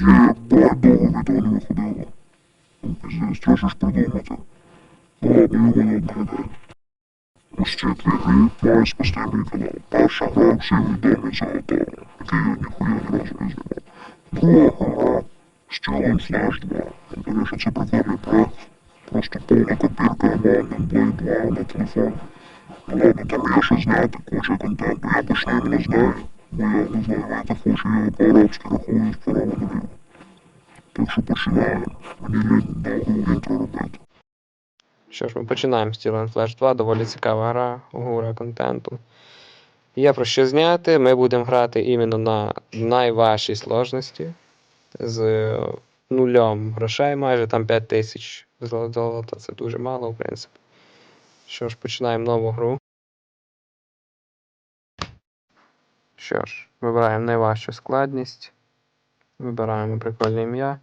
Єбать, довго від того не виходило. Ну, Пиздець, треба щось придумати. Ладно, його не ці дві гри маю спасти мій канал. Перша гра всі відомі за який я ніхуя ні разу не знімав. Друга гра Стілен Флеш 2. Ну, Конечно, це прикольний проект. Просто повна копірка Abandoned Blade 2 на телефон. Ну ладно, там є що знати, куча контенту, я його не знаю. Я не знаю, я по-арабськи рахую з. Так що починаємо. Мені лінь довго інтро робити. Що ж, ми починаємо з Steel Flash 2, доволі цікава гра, гура контенту. Є про що зняти. Ми будемо грати іменно на найважчій сложності. З е, нульом грошей, майже там 5 тисяч золота, це дуже мало, в принципі. Що ж, починаємо нову гру. Що ж, вибираємо найважчу складність. Вибираємо прикольне ім'я.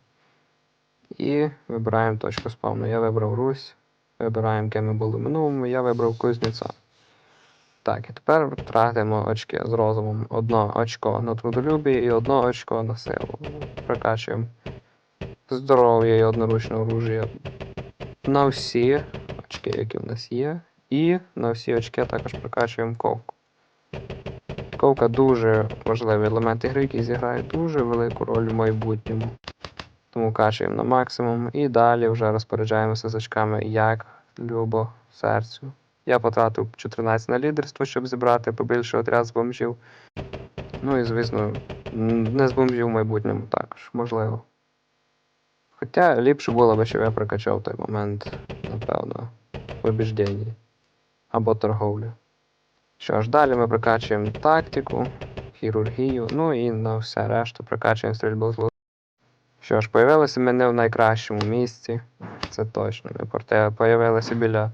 І вибираємо точку спавну. Я вибрав Русь. Вибираємо, ким ми були в минулому, я вибрав Кузнєця. Так, і тепер тратимо очки з розумом. Одно очко на трудолюбі і одно очко на силу. Прокачуємо здоров'я і одноручне оружие на всі очки, які в нас є. І на всі очки також прокачуємо ковку. Ковка дуже важливий елемент ігри, який зіграє дуже велику роль в майбутньому. Тому качуємо на максимум і далі вже розпоряджаємося з очками як любо серцю. Я потратив 14 на лідерство, щоб зібрати побільше отряд з бомжів. Ну і, звісно, не з бомжів в майбутньому також, можливо. Хоча ліпше було б, щоб я прокачав той момент, напевно, в обіжденні або торговлю. Що ж, далі ми прокачуємо тактику, хірургію, ну і на все решту прокачуємо стрільбу з лука. Що ж, появилися ми не в найкращому місці. Це точно. Ми порте- появилися біля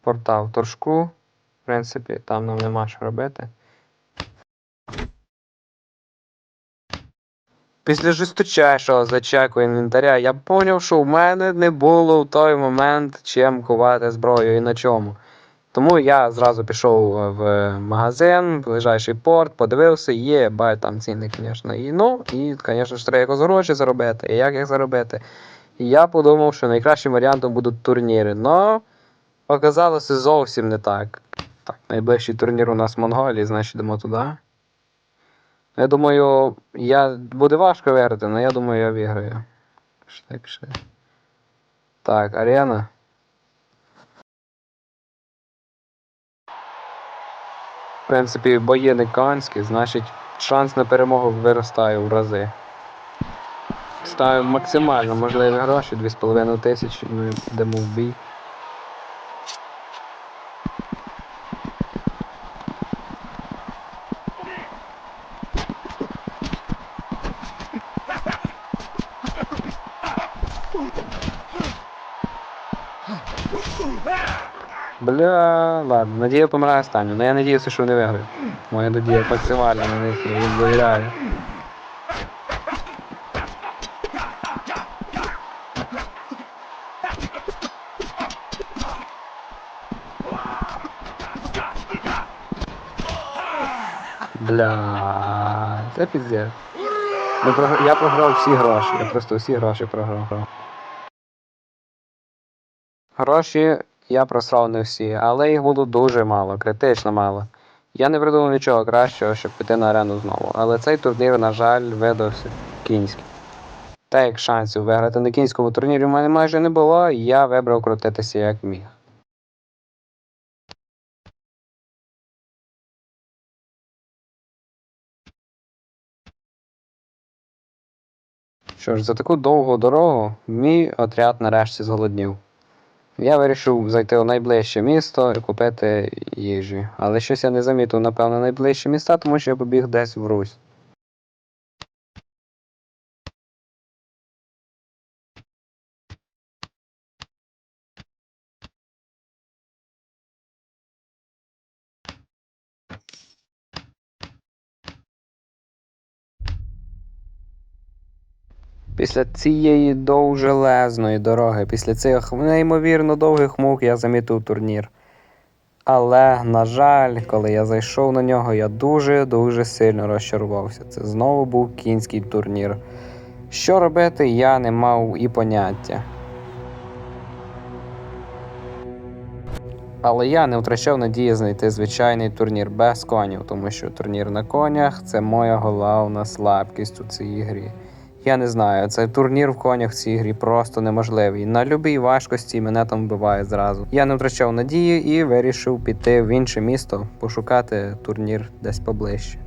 порта в торжку. В принципі, там нам нема що робити. Після жорсточайшого зачеку інвентаря я поняв, що в мене не було в той момент чим ховати зброю і на чому. Тому я зразу пішов е, в магазин, ближайший порт, подивився, є, бай там ціни, звісно, і ну, і, звісно ж, треба якось гроші заробити. І як їх заробити? І я подумав, що найкращим варіантом будуть турніри. Но оказалося зовсім не так. Так, найближчий турнір у нас в Монголії, значить йдемо туди. Я думаю, я... буде важко виграти, але я думаю, я виграю. Так, арена. Принципі, бої не канські, значить шанс на перемогу виростає в рази. Ставимо максимально можливі гроші, 2,5 тисячі, ми йдемо в бій. Бля, ладно, надія помирає останню. Ну я надіюся, що вони виграють. Моя надія максимальна на них, довіряю. Бля, це піздець. Я програв всі гроші, я просто всі гроші програв. Гроші я просрав не всі, але їх було дуже мало, критично мало. Я не придумав нічого кращого, щоб піти на арену знову. Але цей турнір, на жаль, видався кінський. Та як шансів виграти на кінському турнірі в мене майже не було, я вибрав крутитися як міг. Що ж, за таку довгу дорогу мій отряд нарешті зголоднів. Я вирішив зайти у найближче місто і купити їжі. Але щось я не замітив, напевно, найближче міста, тому що я побіг десь в Русь. Після цієї довжелезної дороги, після цих неймовірно довгих мук я замітив турнір. Але, на жаль, коли я зайшов на нього, я дуже-дуже сильно розчарувався. Це знову був кінський турнір. Що робити, я не мав і поняття. Але я не втрачав надії знайти звичайний турнір без конів, тому що турнір на конях це моя головна слабкість у цій грі. Я не знаю, цей турнір в конях в цій грі просто неможливий. На любій важкості мене там вбиває зразу. Я не втрачав надії і вирішив піти в інше місто, пошукати турнір десь поближче.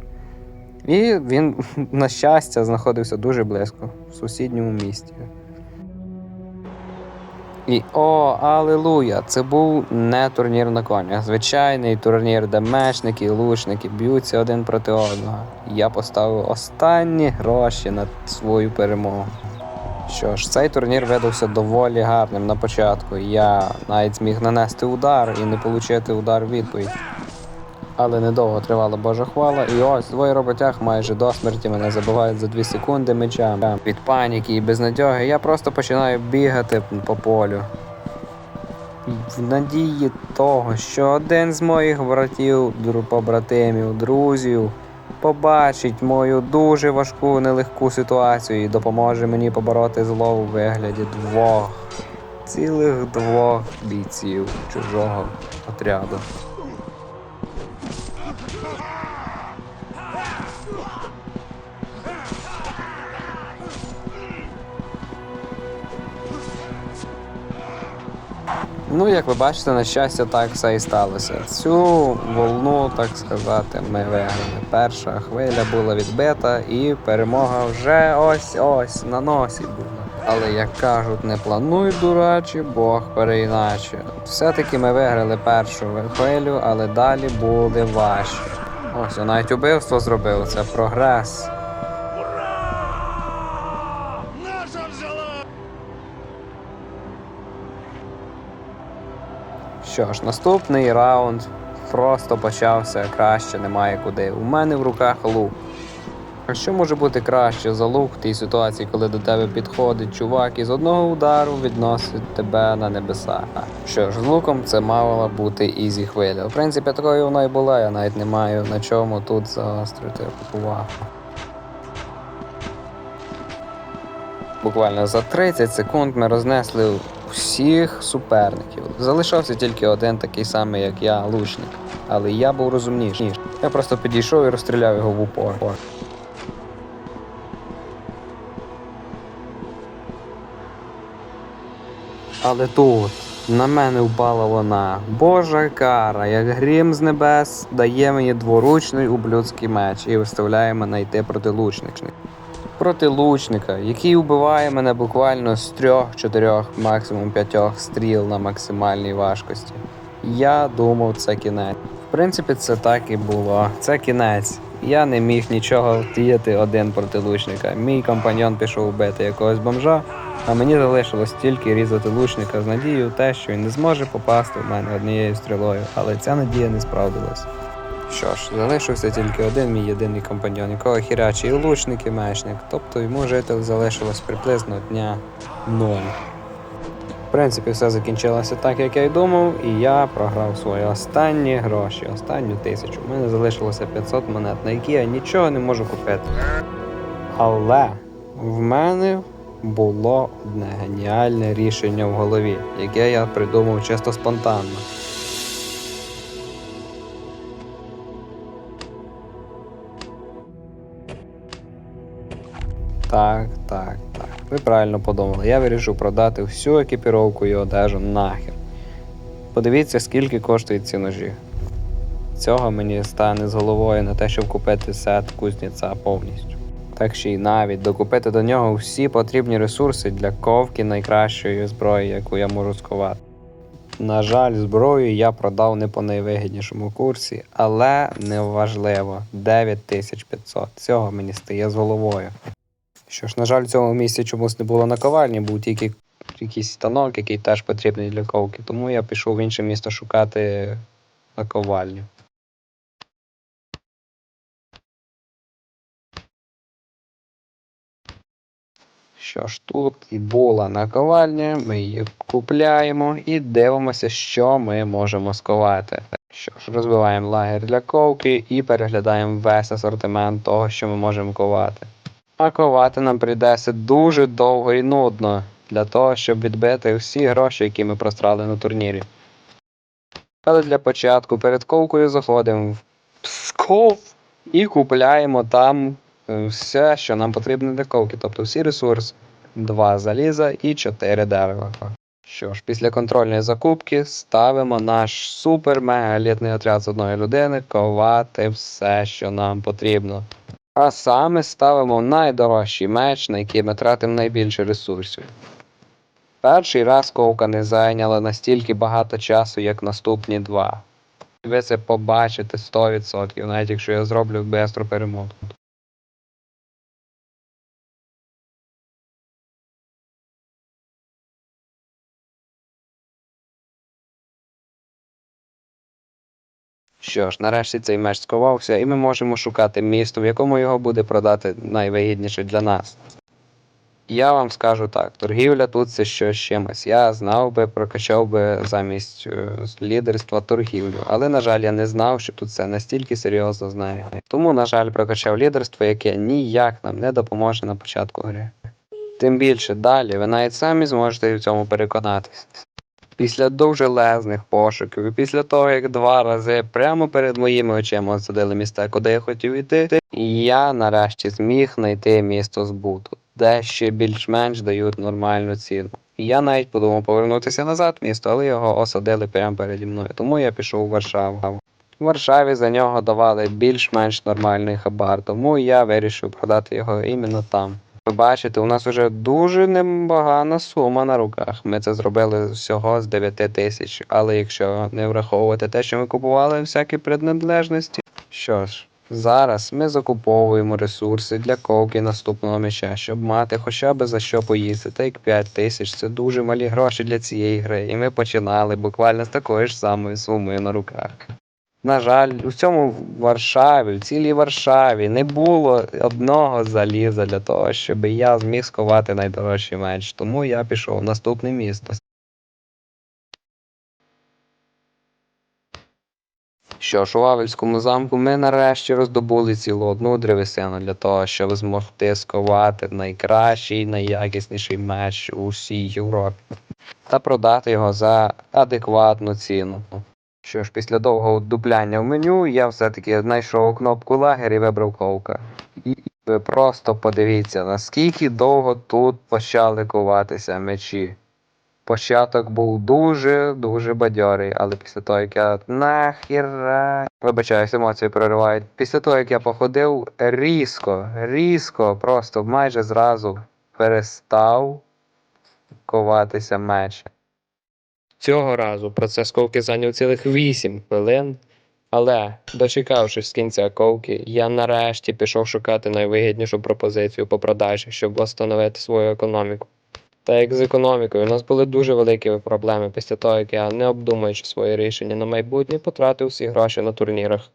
І він, на щастя, знаходився дуже близько, в сусідньому місті. І о, алелуя! Це був не турнір на конях. Звичайний турнір, де мечники і лучники б'ються один проти одного. Я поставив останні гроші на свою перемогу. Що ж, цей турнір видався доволі гарним на початку. Я навіть зміг нанести удар і не отримати удар відповідь. Але недовго тривала Божа хвала, і ось двоє роботяг майже до смерті мене забивають за 2 секунди мечем. Від паніки і безнадьоги я просто починаю бігати по полю. В надії того, що один з моїх братів, побратимів, друзів побачить мою дуже важку нелегку ситуацію і допоможе мені побороти зло у вигляді двох, цілих двох бійців чужого отряду. Ну, як ви бачите, на щастя, так все і сталося. Цю волну, так сказати, ми виграли. Перша хвиля була відбита, і перемога вже ось-ось на носі була. Але як кажуть, не плануй, дурачі, Бог переіначе. Все-таки ми виграли першу хвилю, але далі буде важче. Ось навіть убивство зробив. Це прогрес. Що ж, наступний раунд просто почався краще, немає куди. У мене в руках лук. А що може бути краще за лук в тій ситуації, коли до тебе підходить чувак і з одного удару відносить тебе на небеса? Що ж, з луком це мала бути ізі хвиля. В принципі, такою вона і була, я навіть не маю на чому тут загострити увагу. Буквально за 30 секунд ми рознесли всіх суперників. Залишався тільки один такий самий, як я, лучник. Але я був розумніший. Я просто підійшов і розстріляв його в упор. Але тут на мене впала вона. Божа кара, як грім з небес, дає мені дворучний ублюдський меч і виставляє мене йти проти лучника. Проти лучника, який вбиває мене буквально з трьох-чотирьох, максимум п'ятьох стріл на максимальній важкості. Я думав, це кінець. В принципі, це так і було. Це кінець. Я не міг нічого діяти один проти лучника. Мій компаньон пішов вбити якогось бомжа, а мені залишилось тільки різати лучника з надією те, що він не зможе попасти в мене однією стрілою, але ця надія не справдилась. Що ж, залишився тільки один мій єдиний компаньон, якого хірячий лучник і мечник, тобто йому житель залишилось приблизно дня нуль. В принципі, все закінчилося так, як я й думав, і я програв свої останні гроші, останню тисячу. У мене залишилося 500 монет, на які я нічого не можу купити. Але в мене було одне геніальне рішення в голові, яке я придумав чисто спонтанно. Так, так, так. Ви правильно подумали. Я вирішив продати всю екіпіровку і одежу нахер. Подивіться, скільки коштують ці ножі. Цього мені стане з головою на те, щоб купити сет кузніця повністю. Так ще й навіть докупити до нього всі потрібні ресурси для ковки найкращої зброї, яку я можу сковати. На жаль, зброю я продав не по найвигіднішому курсі, але неважливо 9500. Цього мені стає з головою. Що ж, на жаль, в цьому місці чомусь не було наковальні, був тільки якийсь станок, який теж потрібний для ковки. Тому я пішов в інше місто шукати наковальню. Що ж, тут і була наковальня, ми її купляємо і дивимося, що ми можемо сковати. Що ж, розбиваємо лагер для ковки і переглядаємо весь асортимент того, що ми можемо ковати. А ковати нам прийдеться дуже довго і нудно для того, щоб відбити всі гроші, які ми прострали на турнірі. Але для початку перед ковкою заходимо в Псков і купляємо там е, все, що нам потрібно для ковки, тобто всі ресурси. Два заліза і чотири дерева. Що ж, після контрольної закупки ставимо наш супер мега елітний отряд з одної людини ковати все, що нам потрібно. А саме ставимо найдорожчий меч, на який ми тратимо найбільше ресурсів. Перший раз ковка не зайняла настільки багато часу, як наступні два. Ви це побачите 100%, навіть якщо я зроблю бестру перемотку. Що ж, нарешті цей меч сховався, і ми можемо шукати місто, в якому його буде продати найвигідніше для нас. Я вам скажу так, торгівля тут це щось чимось. Я знав би, прокачав би замість е, лідерства торгівлю, але, на жаль, я не знав, що тут це настільки серйозно знає. Тому, на жаль, прокачав лідерство, яке ніяк нам не допоможе на початку гри. Тим більше далі ви навіть самі зможете в цьому переконатись. Після довжелезних пошуків, і після того, як два рази прямо перед моїми очима осадили міста, куди я хотів іти, я нарешті зміг знайти місто збуту, де ще більш-менш дають нормальну ціну. Я навіть подумав повернутися назад в місто, але його осадили прямо переді мною, тому я пішов у Варшаву. В Варшаві за нього давали більш-менш нормальний хабар, тому я вирішив продати його іменно там. Ви бачите, у нас вже дуже небагана сума на руках. Ми це зробили всього з 9 тисяч. Але якщо не враховувати те, що ми купували всякі принадлежності. Що ж, зараз ми закуповуємо ресурси для ковки наступного меча, щоб мати хоча б за що поїсти. Та як 5 тисяч це дуже малі гроші для цієї гри. І ми починали буквально з такої ж самої суми на руках. На жаль, у цьому Варшаві, в цілій Варшаві не було одного заліза для того, щоб я зміг сховати найдорожчий меч. Тому я пішов в наступне місто. Що ж, у Вавельському замку ми нарешті роздобули цілу одну древесину для того, щоб змогти сховати найкращий, найякісніший меч у всій Європі та продати його за адекватну ціну. Що ж, після довгого дупляння в меню я все-таки знайшов кнопку лагер і вибрав ковка. І ви просто подивіться, наскільки довго тут почали коватися мечі. Початок був дуже-дуже бадьорий, але після того, як я нахіра. Вибачаюсь, емоції проривають. Після того, як я походив, різко, різко, просто майже зразу перестав коватися меч. Цього разу процес ковки зайняв цілих 8 хвилин, але, дочекавшись кінця ковки, я нарешті пішов шукати найвигіднішу пропозицію по продажі, щоб встановити свою економіку. Та як з економікою, у нас були дуже великі проблеми після того, як я, не обдумуючи своє рішення на майбутнє, потратив всі гроші на турнірах.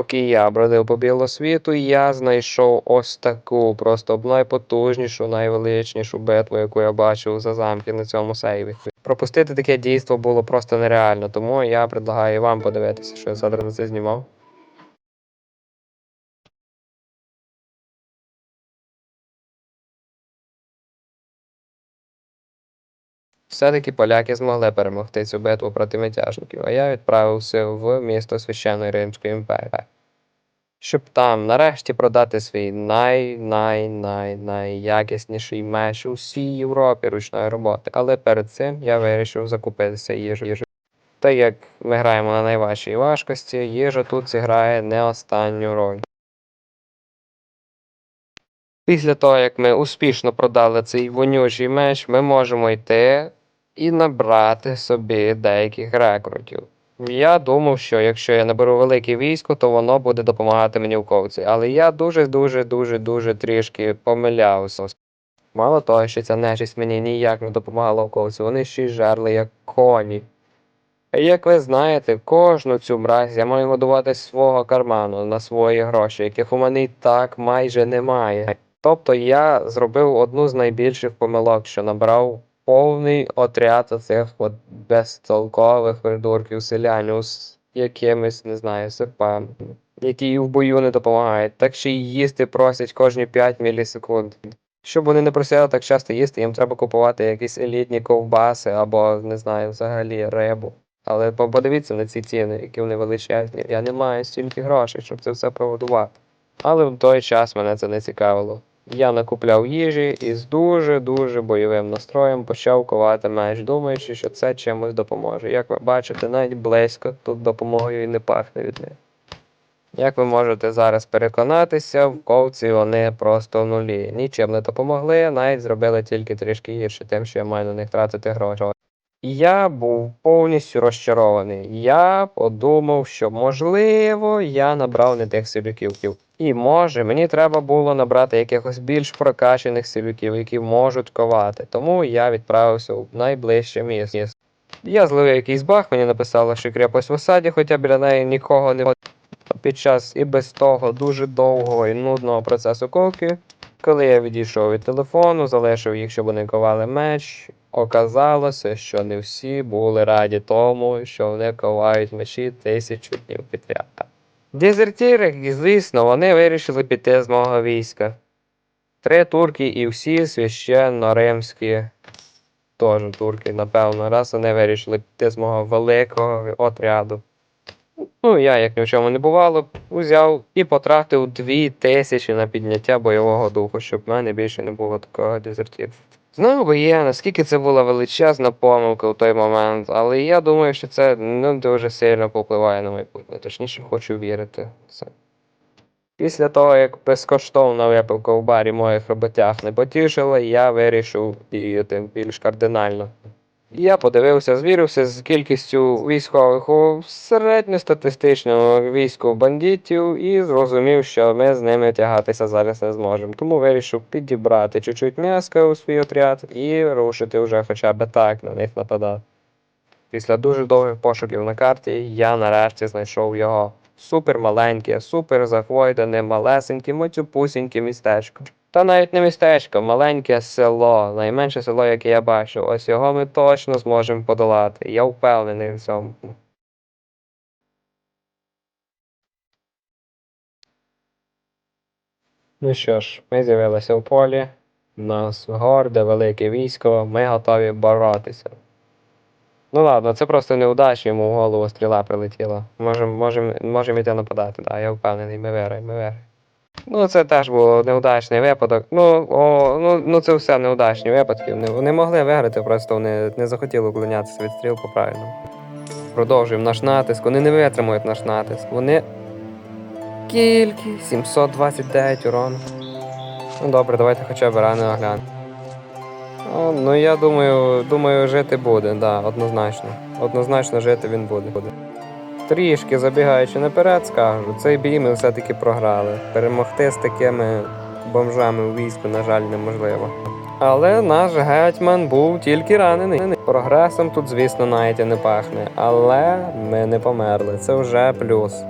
Поки я бродив по білу світу, я знайшов ось таку просто найпотужнішу, найвеличнішу битву, яку я бачив за замки на цьому сейві. Пропустити таке дійство було просто нереально, тому я предлагаю вам подивитися, що я зараз на це знімав. Все-таки поляки змогли перемогти цю битву проти мятяжників, а я відправився в місто Священної Римської імперії, щоб там нарешті продати свій най-най-най-найякісніший меч у всій Європі ручної роботи. Але перед цим я вирішив закупитися їжею. Та як ми граємо на найважчій важкості, їжа тут зіграє не останню роль. Після того, як ми успішно продали цей вонючий меч, ми можемо йти і набрати собі деяких рекрутів. Я думав, що якщо я наберу велике військо, то воно буде допомагати мені в ковці. Але я дуже, дуже, дуже, трішки помилявся. Мало того, що ця нечисть мені ніяк не допомагала в ковці, вони ще й жерли як коні. Як ви знаєте, кожну цю мразь я маю годувати свого карману на свої гроші, яких у мене і так майже немає. Тобто я зробив одну з найбільших помилок, що набрав повний отряд оцих от безтолкових придурків селянів з якимись, не знаю, серпами. які і в бою не допомагають, так ще й їсти просять кожні 5 мілісекунд. Щоб вони не просили так часто їсти, їм треба купувати якісь елітні ковбаси або, не знаю, взагалі рибу. Але подивіться на ці ціни, які вони величезні. Я не маю стільки грошей, щоб це все прогодувати. Але в той час мене це не цікавило. Я накупляв їжі і з дуже-дуже бойовим настроєм почав ковати меч, думаючи, що це чимось допоможе. Як ви бачите, навіть близько тут допомогою і не пахне від них. Як ви можете зараз переконатися, в ковці вони просто в нулі. Нічим не допомогли, навіть зробили тільки трішки гірше тим, що я маю на них тратити гроші. Я був повністю розчарований. Я подумав, що можливо я набрав не тих силюків. І може мені треба було набрати якихось більш прокачаних силюків, які можуть ковати. Тому я відправився в найближче місце. Я зловив якийсь баг, мені написало, що крепость в осаді, хоча біля неї нікого не. Під час і без того дуже довгого і нудного процесу ковки, коли я відійшов від телефону, залишив їх, щоб вони ковали меч, оказалося, що не всі були раді тому, що вони ковають мечі тисячу днів підряд. Дезертіри, звісно, вони вирішили піти з мого війська. Три турки і всі священно римські, теж турки, напевно, раз вони вирішили піти з мого великого отряду. Ну, я, як ні в чому не бувало, узяв і потратив дві тисячі на підняття бойового духу, щоб в мене більше не було такого дезертірства. Би я, наскільки це була величезна помилка у той момент, але я думаю, що це не дуже сильно попливає на майбутнє. Точніше, хочу вірити в це. Після того, як безкоштовна випивка в барі моїх роботяг не потішила, я вирішив діяти більш кардинально. Я подивився, звірився з кількістю військових у середньостатистичному війську бандитів і зрозумів, що ми з ними тягатися зараз не зможемо. Тому вирішив підібрати чуть-чуть м'яска у свій отряд і рушити вже хоча б так на них нападати. Після дуже довгих пошуків на карті я нарешті знайшов його. Супер маленьке, супер захвойдене, малесеньке, моцюпусіньке містечко. Та навіть не містечко, маленьке село, найменше село, яке я бачу. Ось його ми точно зможемо подолати. Я впевнений в цьому. Ну що ж, ми з'явилися в полі. У нас горде, велике військо, ми готові боротися. Ну ладно, це просто неудача, йому в голову стріла прилетіла. Можемо можем, можем іти нападати, да, я впевнений, ми виграємо, ми виграємо. Ну, це теж був неудачний випадок. Ну, о, ну, ну це все неудачні випадки. Вони, вони могли виграти, просто вони не захотіли уклонятися від стріл по правильному. Продовжуємо наш натиск. Вони не витримують наш натиск. Вони. Кільки? 729 урон. Ну добре, давайте хоча б рани оглянемо. Ну я думаю, думаю, жити буде, да, однозначно. Однозначно жити він буде. Трішки забігаючи наперед, скажу, цей бій ми все-таки програли. Перемогти з такими бомжами у війську, на жаль, неможливо. Але наш гетьман був тільки ранений. Прогресом тут, звісно, навіть і не пахне. Але ми не померли. Це вже плюс.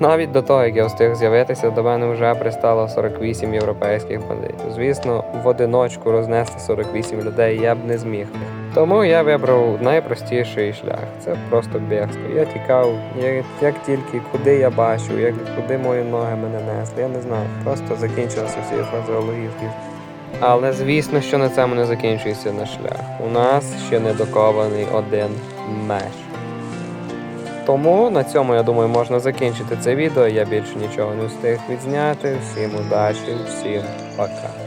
Навіть до того, як я встиг з'явитися, до мене вже пристало 48 європейських бандитів. Звісно, в одиночку рознести 48 людей я б не зміг. Тому я вибрав найпростіший шлях. Це просто бігство. Я тікав, як, як тільки куди я бачу, як куди мої ноги мене несли. Я не знаю. Просто закінчилися всі фразеології. Але звісно, що на цьому не закінчується наш шлях. У нас ще не докований один меч. Тому на цьому, я думаю, можна закінчити це відео. Я більше нічого не встиг відзняти. Всім удачі, всім пока.